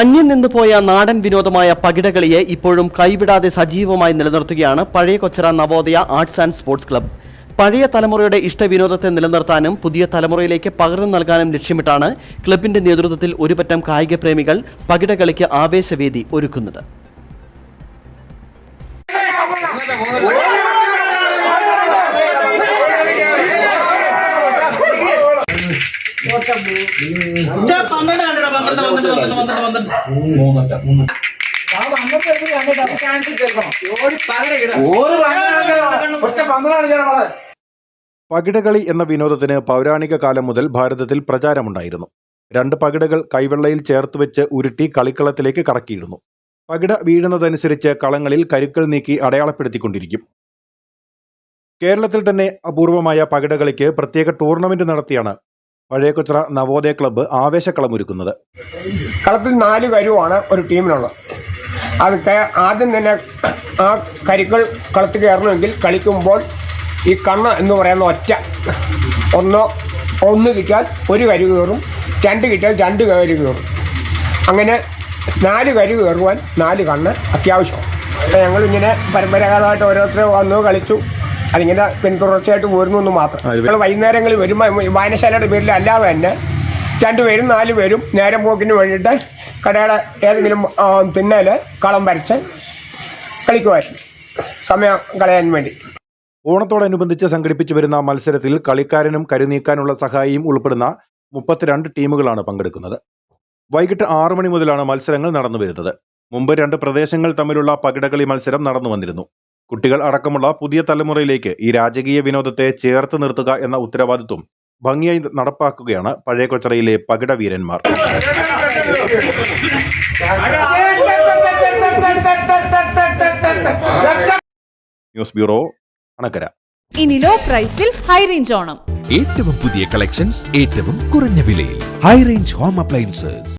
അന്യം നിന്നു പോയ നാടൻ വിനോദമായ പകിടകളിയെ ഇപ്പോഴും കൈവിടാതെ സജീവമായി നിലനിർത്തുകയാണ് പഴയ Kochara Navodaya arts and sports club പഴയ തലമുറയുടെ ഇഷ്ടവിനോദത്തെ നിലനിർത്താനും പുതിയ തലമുറയിലേക്ക് പകർന്നു നൽകാനും ലക്ഷ്യമിട്ടാണ് ക്ലബിന്റെ നേതൃത്വത്തിൽ ഒരുപറ്റം കായിക പ്രേമികൾ പകിടകളിക്ക് ആവേശവേദി ഒരുക്കുന്നത്. പന്ത്രണ്ട് കണ്ടടാ പന്ത്രണ്ട് പന്ത്രണ്ട് പന്ത്രണ്ട് പന്ത്രണ്ട്. പന്ത്രണ്ട് പകിടകളി എന്ന വിനോദത്തിന് പൗരാണിക കാലം മുതൽ ഭാരതത്തിൽ പ്രചാരമുണ്ടായിരുന്നു. രണ്ട് പകിടകൾ കൈവെള്ളയിൽ ചേർത്ത് വെച്ച് ഉരുട്ടി കളിക്കളത്തിലേക്ക് കറക്കിയിരുന്നു. പകിട വീഴുന്നതനുസരിച്ച് കളങ്ങളിൽ കരുക്കൾ നീക്കി അടയാളപ്പെടുത്തിക്കൊണ്ടിരിക്കും. കേരളത്തിൽ തന്നെ അപൂർവമായ പകിടകളിക്ക് പ്രത്യേക ടൂർണമെന്റ് നടത്തിയാണ് പഴയകൊച്ചിറ നവോദയ ക്ലബ്ബ് ആവേശക്കളമൊരുക്കുന്നത് കളത്തിൽ നാല് കരുവാണ് ഒരു ടീമിനുള്ളത്. അത് ആദ്യം തന്നെ ആ കരുക്കൾ കളത്തിൽ കയറണമെങ്കിൽ കളിക്കുമ്പോൾ ഈ കണ്ണ് എന്ന് പറയുന്ന ഒറ്റ ഒന്നോ ഒന്ന് കിട്ടിയാൽ ഒരു കരു കയറും രണ്ട് കിട്ടിയാൽ രണ്ട് കരു കയറും. അങ്ങനെ നാല് കരു കയറുവാൻ നാല് കണ്ണ് അത്യാവശ്യമാണ്. ഞങ്ങളിങ്ങനെ പരമ്പരാഗതമായിട്ട് ഓരോരുത്തരും വന്നു കളിച്ചു. അതിങ്ങനെ പിന്തുടർച്ചയായിട്ട് പോരുന്നു എന്ന് മാത്രം ഞങ്ങൾ വൈകുന്നേരങ്ങളിൽ വരുമ്പോൾ വായനശാലയുടെ പേരിൽ അല്ലാതെ തന്നെ രണ്ടുപേരും നാല് പേരും നേരം പോക്കിന് വേണ്ടിയിട്ട് കടയുടെ ഏതെങ്കിലും ആ, കളം വരച്ച് കളിക്കുമായിരുന്നു. സമയം കളയാൻ വേണ്ടി. ഓണത്തോടനുബന്ധിച്ച് സംഘടിപ്പിച്ചു വരുന്ന മത്സരത്തിൽ കളിക്കാരനും കരുനീക്കാനുള്ള സഹായിയും ഉൾപ്പെടുന്ന മുപ്പത്തിരണ്ട് ടീമുകളാണ് പങ്കെടുക്കുന്നത്. വൈകിട്ട് ആറു മണി മുതലാണ് മത്സരങ്ങൾ നടന്നു വരുന്നത് മുമ്പ് രണ്ട് പ്രദേശങ്ങൾ തമ്മിലുള്ള പകിടകളി മത്സരം നടന്നു വന്നിരുന്നു കുട്ടികൾ അടക്കമുള്ള പുതിയ തലമുറയിലേക്ക് ഈ രാജകീയ വിനോദത്തെ ചേർത്ത് നിർത്തുക എന്ന ഉത്തരവാദിത്വം ഭംഗിയായി നടപ്പാക്കുകയാണ് പഴയ കൊച്ചറയിലെ പകിടവീരന്മാർ. News bureau Anakkara. ഇനി ലോ പ്രൈസിൽ ഹൈ റേഞ്ച് ഓണം. ഏറ്റവും പുതിയ കളക്ഷൻസ് ഏറ്റവും കുറഞ്ഞ വിലയിൽ. High range home appliances